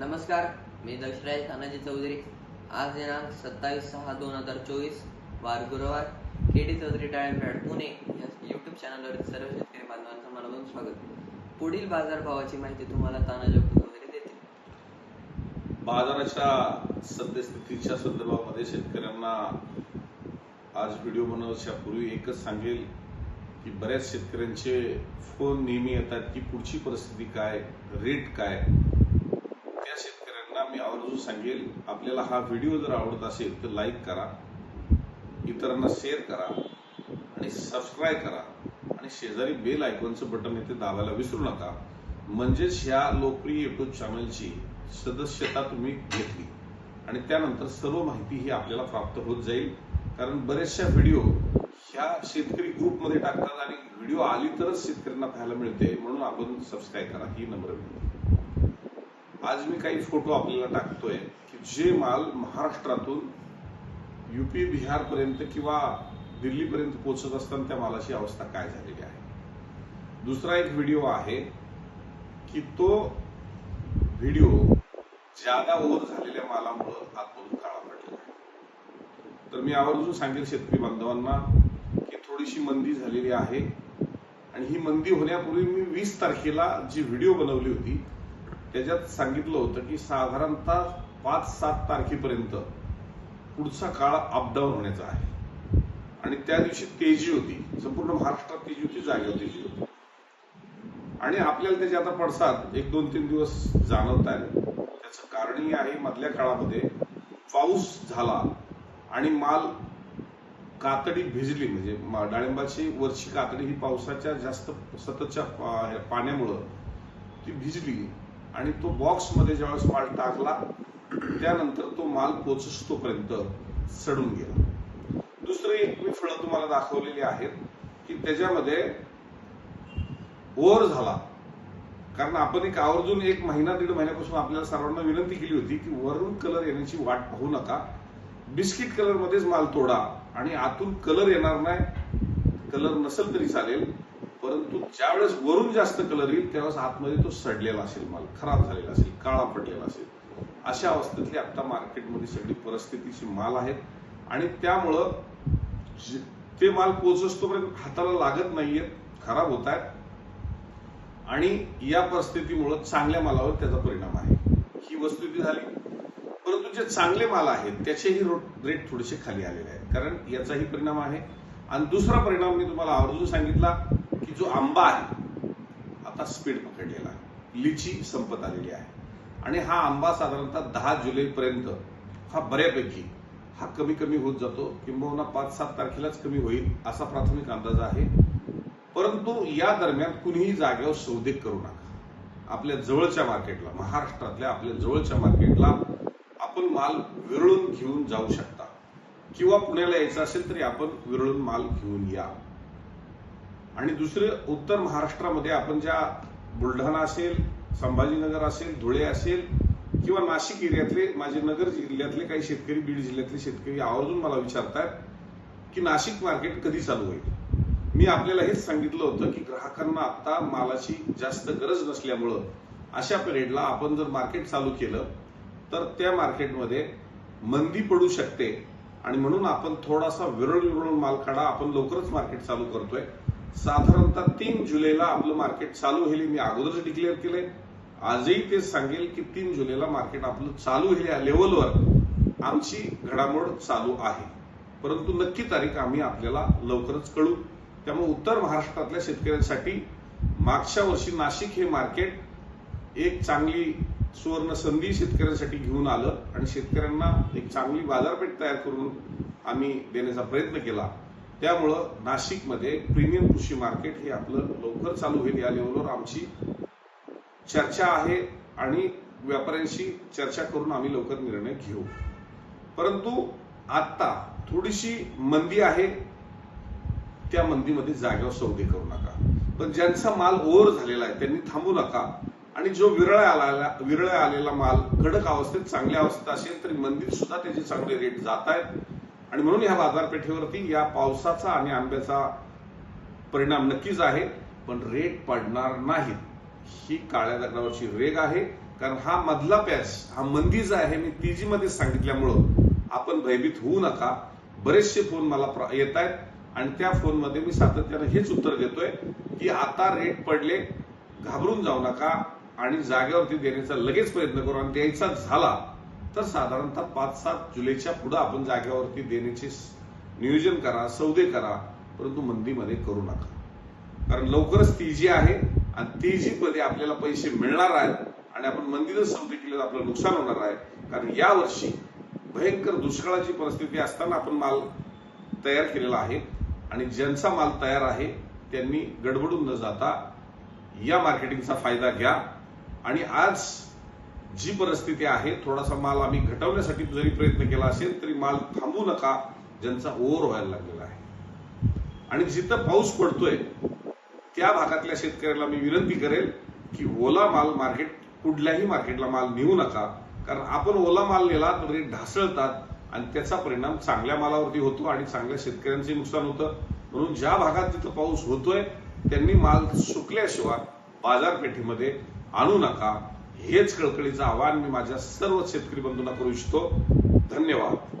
नमस्कार मी दशराज तानाजी चौधरी. आज दिनांक सत्तावीस सहा दोन हजार चोवीस वार गुरुवार के डी चौधरी डाळिंबॅड पुणे या यूट्यूब चॅनलवर सर्व शेतकरी बांधवांचं मनापासून स्वागत. पुढील बाजारभावाची माहिती तुम्हाला तानाजी चौधरी देते बाजाराच्या सद्यस्थितीच्या संदर्भामध्ये शेतकऱ्यांना आज व्हिडिओ बनवण्याच्या पूर्वी एकच सांगेल की बऱ्याच शेतकऱ्यांचे फोन नेहमी येतात की पुढची परिस्थिती काय रेट काय त्या शेतकऱ्यांना मी आवर्जून सांगेल आपल्याला हा व्हिडिओ जर आवडत असेल तर लाईक करा इतरांना शेअर करा आणि सबस्क्राईब करा. आणि शेजारी बेल आयकॉनचं बटन येथे दाबायला विसरू नका. म्हणजेच ह्या लोकप्रिय युट्यूब चॅनलची सदस्यता तुम्ही घेतली. आणि त्यानंतर सर्व माहिती ही आपल्याला प्राप्त होत जाईल. कारण बरेचशा व्हिडिओ ह्या शेतकरी ग्रुपमध्ये टाकतात आणि व्हिडिओ आली तरच शेतकऱ्यांना पाहायला मिळते. म्हणून आपण सबस्क्राईब करा. ही नम्र विनंती. आज मी काही फोटो आपल्याला टाकतोय की जे माल महाराष्ट्रातून युपी बिहारपर्यंत किंवा दिल्लीपर्यंत पोहोचत असताना त्या मालाची अवस्था काय झालेली आहे? दुसरा एक व्हिडिओ आहे की तो व्हिडिओ जादा ओव्हर झालेल्या मालामुळं आतमधून काळा पडलेला आहे. तर मी आवर्जून सांगेल शेतकरी बांधवांना की थोडीशी मंदी झालेली आहे. आणि ही मंदी होण्यापूर्वी मी वीस तारखेला जी व्हिडिओ बनवली होती त्याच्यात सांगितलं होतं की साधारणतः पाच सात तारखेपर्यंत पुढचा काळ अपडाऊन होण्याचा आहे. आणि त्या दिवशी तेजी होती. संपूर्ण महाराष्ट्रात तेजी होती जागेवर तेजी होती. आणि आपल्याला त्याचे आता पडसाद एक दोन तीन दिवस जाणवत आहे त्याचं कारणही आहे मधल्या काळामध्ये. पाऊस झाला आणि माल कातडी भिजली. म्हणजे डाळिंबाची वरची कातडी ही पावसाच्या जास्त सततच्या पाण्यामुळं ती भिजली. आणि तो बॉक्समध्ये ज्यावेळेस माल टाकला त्यानंतर तो माल पोचस तोपर्यंत सडून गेला. दुसरी एक मी फळं तुम्हाला दाखवलेली आहेत की त्याच्यामध्ये ओव्हर झाला. कारण आपण एक आवर्जून एक महिना दीड महिन्यापासून आपल्याला सर्वांना विनंती केली होती की वरून कलर येण्याची वाट पाहू नका. बिस्किट कलर मध्येच माल तोडा आणि आतून कलर येणार नाही. कलर नसेल तरी चालेल. परंतु ज्यावेळेस वरून जास्त कलर येईल त्यावेळेस आतमध्ये तो सडलेला असेल माल खराब झालेला असेल काळा पडलेला असेल. अशा अवस्थेतली आता मार्केटमध्ये सगळी परिस्थितीची माल आहेत. आणि त्यामुळं जे- ते माल पोहोचस हाताला लागत नाहीयेत खराब होत आहेत. आणि या परिस्थितीमुळं चांगल्या मालावर त्याचा परिणाम आहे. ही वस्तुस्थिती झाली. परंतु जे चांगले माल आहेत त्याचेही रेट थोडेसे खाली आलेले आहेत. कारण याचाही परिणाम आहे. आणि दुसरा परिणाम मी तुम्हाला आवर्जून सांगितला. की जो आंबा आहे आता स्पीड पकडलेला आहे लिची संपत आलेली आहे. आणि हा आंबा साधारणतः दहा जुलैपर्यंत हा बऱ्यापैकी हा कमी कमी होत जातो किंबहुना पाच सात तारखेलाच कमी होईल असा प्राथमिक अंदाज आहे. परंतु या दरम्यान कुणीही जागेवर सौदे करू नका. आपल्या जवळच्या मार्केटला महाराष्ट्रातल्या आपल्या जवळच्या मार्केटला आपण माल विरळून घेऊन जाऊ शकता. किंवा पुण्याला यायचं असेल तरी आपण विरळून माल घेऊन या. आणि दुसरे उत्तर महाराष्ट्रामध्ये आपण ज्या बुलढाणा असेल संभाजीनगर असेल धुळे असेल किंवा नाशिक एरियातले माझे नगर जिल्ह्यातले काही शेतकरी बीड जिल्ह्यातले शेतकरी आवर्जून मला विचारतात की नाशिक मार्केट कधी चालू होईल? मी आपल्याला हेच सांगितलं होतं की ग्राहकांना आता मालाची जास्त गरज नसल्यामुळं अशा पिरियडला आपण जर मार्केट चालू केलं तर त्या मार्केटमध्ये मंदी पडू शकते. आणि म्हणून आपण थोडासा विरळ विरळून माल काढा आपण लवकरच मार्केट चालू करतोय. साधारणतः तीन जुलैला आपलं मार्केट चालू होईल मी अगोदरच डिक्लेअर केलंय. आजही तेच सांगेल की तीन जुलैला मार्केट आपलं चालू होईल या लेवलवर आमची घडामोड चालू आहे. परंतु नक्की तारीख आम्ही आपल्याला लवकरच कळू. त्यामुळे उत्तर महाराष्ट्रातल्या शेतकऱ्यांसाठी मागच्या वर्षी नाशिक हे मार्केट एक चांगली सुवर्ण संधी शेतकऱ्यांसाठी घेऊन आलं आणि शेतकऱ्यांना एक चांगली बाजारपेठ तयार करून आम्ही देण्याचा प्रयत्न केला. त्यामुळं नाशिकमध्ये प्रीमियम कृषी मार्केट हे आपलं लवकर चालू होईल या लेवलवर आमची चर्चा आहे आणि व्यापाऱ्यांशी चर्चा करून आम्ही लवकर निर्णय घेऊ. परंतु आत्ता थोडीशी मंदी आहे. त्या मंदीमध्ये जागेवर सौदे करू नका. पण ज्यांचा माल ओव्हर झालेला आहे त्यांनी थांबू नका. आणि जो विरळ आलेला विरळ आलेला माल कडक अवस्थेत चांगल्या अवस्थेत असेल तरी मंदीत सुद्धा त्याचे चांगले रेट जात आहेत. आणि म्हणून ह्या बाजारपेठेवरती या पावसाचा आणि आंब्याचा परिणाम नक्कीच आहे पण रेट पडणार नाहीत ही काळ्या दगडावरची रेग आहे कारण हा मधला पॅच हा मंदीच आहे मी तीजी मध्ये सांगितल्यामुळं आपण भयभीत होऊ नका. बरेचसे फोन मला प्र- येत आहेत आणि त्या फोनमध्ये मी सातत्यानं हेच उत्तर देतोय की आता रेट पडले घाबरून जाऊ नका आणि जागेवरती देण्याचा लगेच प्रयत्न करू आणि द्यायचा झाला तर साधारणतः पाच सात जुलैच्या पुढे आपण जागेवरती देण्याचे नियोजन करा सौदे करा परंतु मंदीमध्ये करू नका. कारण लवकरच ती जी आहे आणि तेजीत मध्ये आपल्याला पैसे मिळणार आहेत आणि आपण मंदीच सौदे केले तर आपलं नुकसान होणार आहे. कारण या वर्षी भयंकर दुष्काळाची परिस्थिती असताना आपण माल तयार केलेला आहे आणि ज्यांचा माल तयार आहे त्यांनी गडबडून न जाता या मार्केटिंगचा फायदा घ्या. आणि आज जी परिस्थिती आहे थोडासा माल आम्ही घटवण्यासाठी जरी प्रयत्न केला असेल तरी माल थांबू नका ज्यांचा ओव्हर व्हायला लागलेला आहे. आणि जिथं पाऊस पडतोय त्या भागातल्या शेतकऱ्याला मी विनंती करेल की ओला माल मार्केट कुठल्याही मार्केटला माल नेऊ नका कारण आपण ओला माल नेला तर रेट ढासळतात आणि त्याचा परिणाम चांगल्या मालावरती होतो आणि चांगल्या शेतकऱ्यांचे नुकसान होतं. म्हणून ज्या भागात जिथं पाऊस होतोय त्यांनी माल सुकल्याशिवाय बाजारपेठेमध्ये आणू नका. हेच कळकळीचं आवाहन मी माझ्या सर्व शेतकरी बंधूंना करू इच्छितो. धन्यवाद.